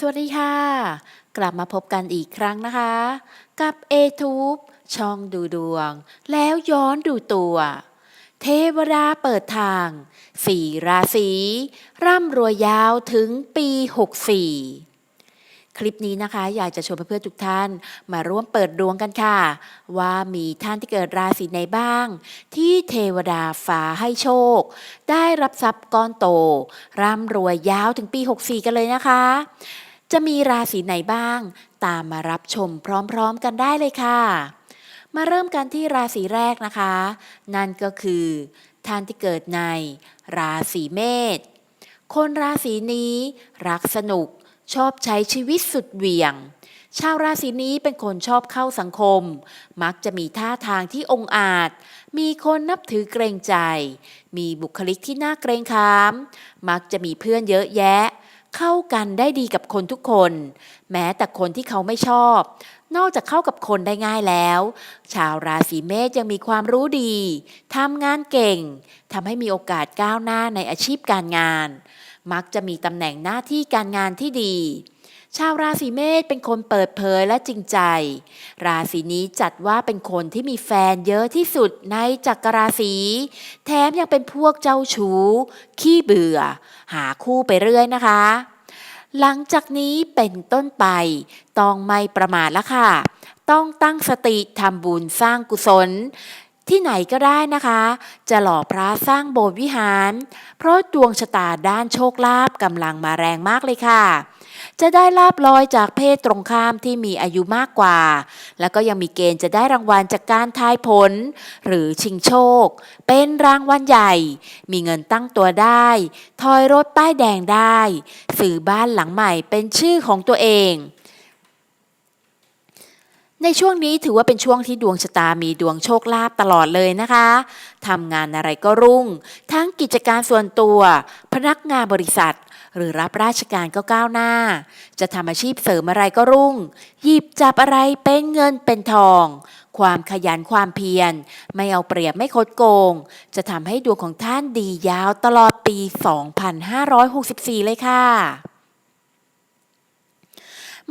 สวัสดีค่ะ กลับมาพบกันอีกครั้งนะคะ กับ a t u b e ช่องดูดวง แล้วย้อนดูตัว เทวดาเปิดทาง สี่ราศีร่ำรวยยาวถึงปี 64 คลิปนี้นะคะ อยากจะชวนเพื่อนๆทุกท่านมาร่วมเปิดดวงกันค่ะ ว่ามีท่านที่เกิดราศีไหนบ้าง ที่เทวดาฟ้าให้โชค ได้รับทรัพย์ก้อนโต ร่ำรวยยาวถึงปี 64 กันเลยนะคะ จะมีราศีไหนบ้าง ตามมารับชมพร้อมๆกันได้เลยค่ะ มาเริ่มกันที่ราศีแรกนะคะ นั่นก็คือ ท่านที่เกิดในราศีเมษคนราศีนี้รักสนุกชอบใช้ชีวิตสุดเหวี่ยง ชาวราศีนี้เป็นคนชอบเข้าสังคม มักจะมีท่าทางที่องอาจ มีคนนับถือเกรงใจ มีบุคลิกที่น่าเกรงขาม มักจะมีเพื่อนเยอะแยะ เข้ากันได้ดีกับคนทุกคน แม้แต่คนที่เขาไม่ชอบ นอกจากเข้ากับคนได้ง่ายแล้ว ชาวราศีเมษยังมีความรู้ดีทำงานเก่งทำให้มีโอกาสก้าวหน้าในอาชีพการงาน มักจะมีตำแหน่งหน้าที่การงานที่ดีชาวราศีเมษเป็นคนเปิดเผยและจริงใจ ราศีนี้จัดว่าเป็นคนที่มีแฟนเยอะที่สุดในจักรราศี แถมยังเป็นพวกเจ้าชู้ ขี้เบื่อ หาคู่ไปเรื่อยนะคะ หลังจากนี้เป็นต้นไป ต้องไม่ประมาทแล้วค่ะ ต้องตั้งสติทำบุญสร้างกุศล ที่ไหนก็ได้นะคะ จะหล่อพระสร้างโบสถ์วิหาร เพราะดวงชะตาด้านโชคลาภกำลังมาแรงมากเลยค่ะ จะได้ลาบลอยจากเพศตรงข้ามที่มีอายุมากกว่า แล้วก็ยังมีเกณฑ์จะได้รางวัลจากการทายผล หรือชิงโชค เป็นรางวัลใหญ่ มีเงินตั้งตัวได้ ทอยรถป้ายแดงได้ซื้อบ้านหลังใหม่เป็นชื่อของตัวเองในช่วงนี้ถือว่าเป็นช่วงที่ดวงชะตามีดวงโชคลาภตลอดเลยนะคะ ทำงานอะไรก็รุ่ง ทั้งกิจการส่วนตัว พนักงานบริษัท หรือรับราชการก็ก้าวหน้า จะทำอาชีพเสริมอะไรก็รุ่ง หยิบจับอะไรเป็นเงินเป็นทอง ความขยันความเพียร ไม่เอาเปรียบไม่คดโกง จะทำให้ดวงของท่านดียาวตลอดปี 2564 เลยค่ะ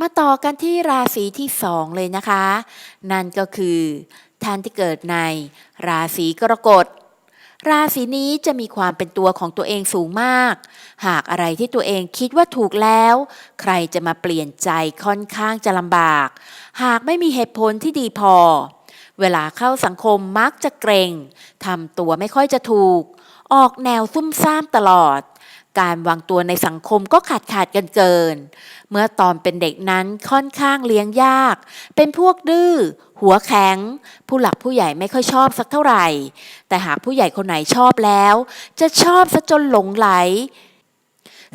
มาต่อกันที่ราศีที่สองเลยนะคะ นั่นก็คือท่านที่เกิดในราศีกรกฎ ราศีนี้จะมีความเป็นตัวของตัวเองสูงมาก หากอะไรที่ตัวเองคิดว่าถูกแล้ว ใครจะมาเปลี่ยนใจค่อนข้างจะลำบาก หากไม่มีเหตุผลที่ดีพอ เวลาเข้าสังคมมักจะเกรงทำตัวไม่ค่อยจะถูก ออกแนวซุ่มซ่ามตลอด การวางตัวในสังคมก็ขาดขาดกันเกิน เมื่อตอนเป็นเด็กนั้นค่อนข้างเลี้ยงยาก เป็นพวกดื้อ หัวแข็ง ผู้หลักผู้ใหญ่ไม่ค่อยชอบสักเท่าไหร่ แต่หากผู้ใหญ่คนไหนชอบแล้ว จะชอบซะจนหลงไหล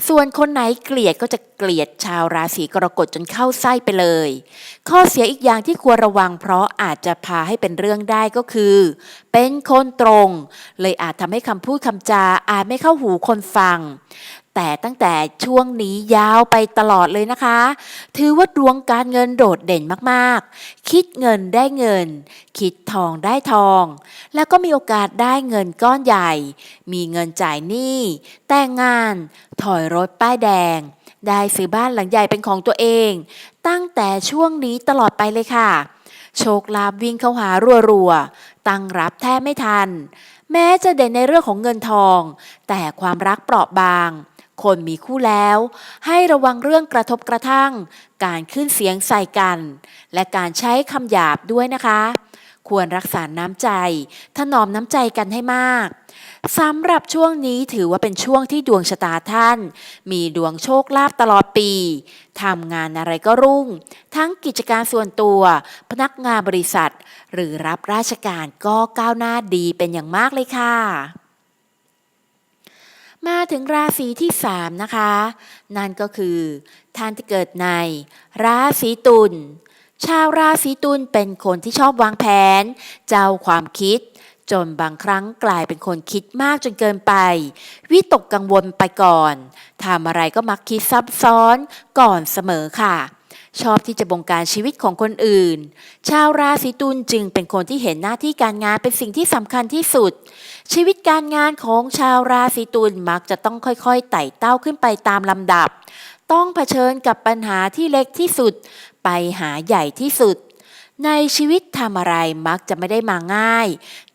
ส่วนคนไหนเกลียดก็จะเกลียดชาวราศีกรกฎจนเข้าไส้ไปเลย ข้อเสียอีกอย่างที่ควรระวังเพราะอาจจะพาให้เป็นเรื่องได้ก็คือ เป็นคนตรง เลยอาจทำให้คำพูดคำจาอาจไม่เข้าหูคนฟัง แต่ตั้งแต่ช่วงนี้ยาวไปตลอดเลยนะคะ ถือว่าดวงการเงินโดดเด่นมากๆ คิดเงินได้เงิน คิดทองได้ทอง แล้วก็มีโอกาสได้เงินก้อนใหญ่ มีเงินจ่ายหนี้ แต่งงาน ถอยรถป้ายแดง ได้ซื้อบ้านหลังใหญ่เป็นของตัวเอง ตั้งแต่ช่วงนี้ตลอดไปเลยค่ะ โชคลาภวิ่งเข้าหารัวๆ ตั้งรับแทบไม่ทัน แม้จะเด่นในเรื่องของเงินทอง แต่ความรักเปราะบาง คนมีคู่แล้ว ให้ระวังเรื่องกระทบกระทั่ง การขึ้นเสียงใส่กัน และการใช้คำหยาบด้วยนะคะ ควรรักษาน้ำใจ ถนอมน้ำใจกันให้มากสำหรับช่วงนี้ถือว่าเป็นช่วงที่ดวงชะตาท่าน มีดวงโชคลาภตลอดปีทำงานอะไรก็รุ่ง ทั้งกิจการส่วนตัว พนักงานบริษัท หรือรับราชการก็ก้าวหน้าดีเป็นอย่างมากเลยค่ะ มาถึงราศีที่ 3 นะคะ นั่นก็คือท่านที่เกิดใน ราศีตุลชาวราศีตุลเป็นคนที่ชอบวางแผน เจ้าความคิด จนบางครั้งกลายเป็นคนคิดมากจนเกินไป วิตกกังวลไปก่อนทำอะไรก็มักคิดซับซ้อนก่อนเสมอค่ะ ชอบที่จะบงการชีวิตของคนอื่น ชาวราศีตุลจึงเป็นคนที่เห็นหน้าที่การงานเป็นสิ่งที่สำคัญที่สุด ชีวิตการงานของชาวราศีตุลมักจะต้องค่อยๆไต่เต้าขึ้นไปตามลำดับ ต้องเผชิญกับปัญหาที่เล็กที่สุด ไปหาใหญ่ที่สุด ในชีวิตทำอะไรมักจะไม่ได้มาง่าย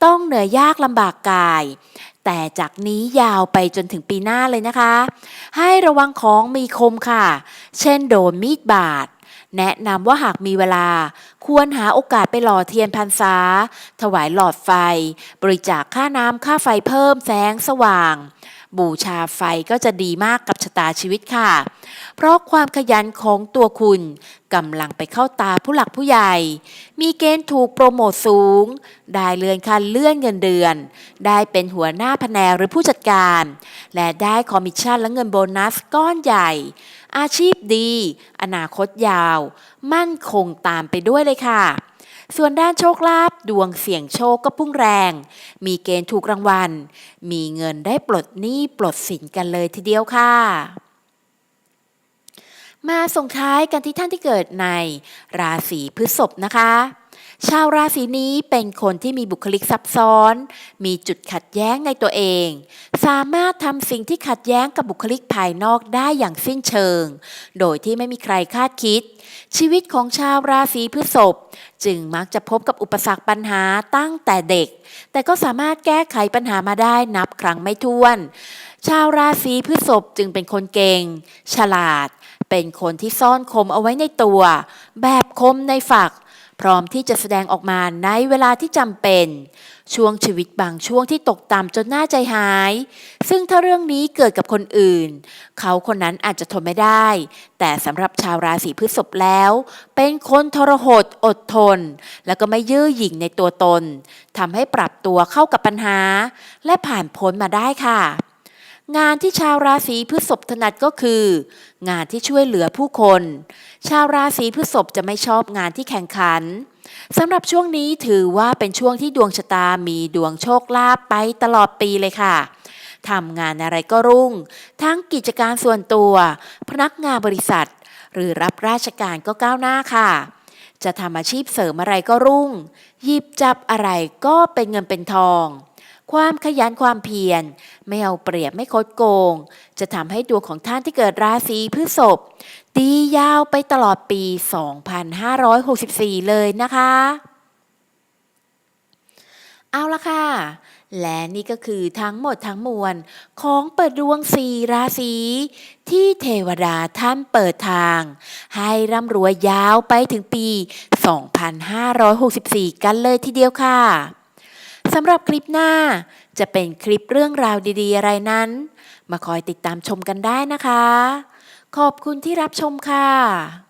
ต้องเหนื่อยยากลำบากกาย แต่จากนี้ยาวไปจนถึงปีหน้าเลยนะคะ ให้ระวังของมีคมค่ะ เช่นโดนมีดบาดแนะนำว่าหากมีเวลา ควรหาโอกาสไปหล่อเทียนพรรษา ถวายหลอดไฟ บริจาคค่าน้ำค่าไฟเพิ่มแสงสว่าง บูชาไฟก็จะดีมากกับชะตาชีวิตค่ะ เพราะความขยันของตัวคุณกำลังไปเข้าตาผู้หลักผู้ใหญ่ มีเกณฑ์ถูกโปรโมทสูง ได้เลื่อนขั้นเลื่อนเงินเดือน ได้เป็นหัวหน้าแผนกหรือผู้จัดการ และได้คอมมิชชั่นและเงินโบนัสก้อนใหญ่ อาชีพดี อนาคตยาว มั่นคงตามไปด้วยเลยค่ะ ส่วนด้านโชคลาภดวงเสี่ยงโชคก็พุ่งแรง มีเกณฑ์ถูกรางวัล มีเงินได้ปลดหนี้ปลดสินกันเลยทีเดียวค่ะ มาส่งท้ายกันที่ท่านที่เกิดในราศีพฤษภนะคะ ชาวราศีนี้เป็นคนที่มีบุคลิกซับซ้อน มีจุดขัดแย้งในตัวเอง สามารถทำสิ่งที่ขัดแย้งกับบุคลิกภายนอกได้อย่างสิ้นเชิง โดยที่ไม่มีใครคาดคิด ชีวิตของชาวราศีพฤษภจึงมักจะพบกับอุปสรรคปัญหาตั้งแต่เด็ก แต่ก็สามารถแก้ไขปัญหามาได้นับครั้งไม่ถ้วน ชาวราศีพฤษภจึงเป็นคนเก่ง ฉลาด เป็นคนที่ซ่อนคมเอาไว้ในตัว แบบคมในฝัก พร้อมที่จะแสดงออกมาในเวลาที่จำเป็น ช่วงชีวิตบางช่วงที่ตกต่ำจนหน่าใจหาย ซึ่งถ้าเรื่องนี้เกิดกับคนอื่น เขาคนนั้นอาจจะทนไม่ได้ แต่สำหรับชาวราศีพฤษภแล้ว เป็นคนทรหดอดทน แล้วก็ไม่ยื้อหยิ่งในตัวตนทำให้ปรับตัวเข้ากับปัญหา และผ่านพ้นมาได้ค่ะ งานที่ชาวราศีพฤษภถนัดก็คือ งานที่ช่วยเหลือผู้คน ชาวราศีพฤษภจะไม่ชอบงานที่แข่งขันสำหรับช่วงนี้ถือว่าเป็นช่วงที่ดวงชะตามีดวงโชคลาภไปตลอดปีเลยค่ะทำงานอะไรก็รุ่ง ทั้งกิจการส่วนตัว พนักงานบริษัท หรือรับราชการก็ก้าวหน้าค่ะ จะทำอาชีพเสริมอะไรก็รุ่ง หยิบจับอะไรก็เป็นเงินเป็นทอง ความขยันความเพียร ไม่เอาเปรียบไม่คดโกง จะทำให้ดวงของท่านที่เกิดราศีพฤษภดียาวไปตลอดปี 2564 เลยนะคะ เอาละค่ะ และนี่ก็คือทั้งหมดทั้งมวล ของเปิดดวงสี่ราศีที่เทวดาท่านเปิดทาง ให้ร่ำรวยยาวไปถึงปี 2564 กันเลยทีเดียวค่ะ สำหรับคลิปหน้า จะเป็นคลิปเรื่องราวดีๆ อะไรนั้น มาคอยติดตามชมกันได้นะคะ ขอบคุณที่รับชมค่ะ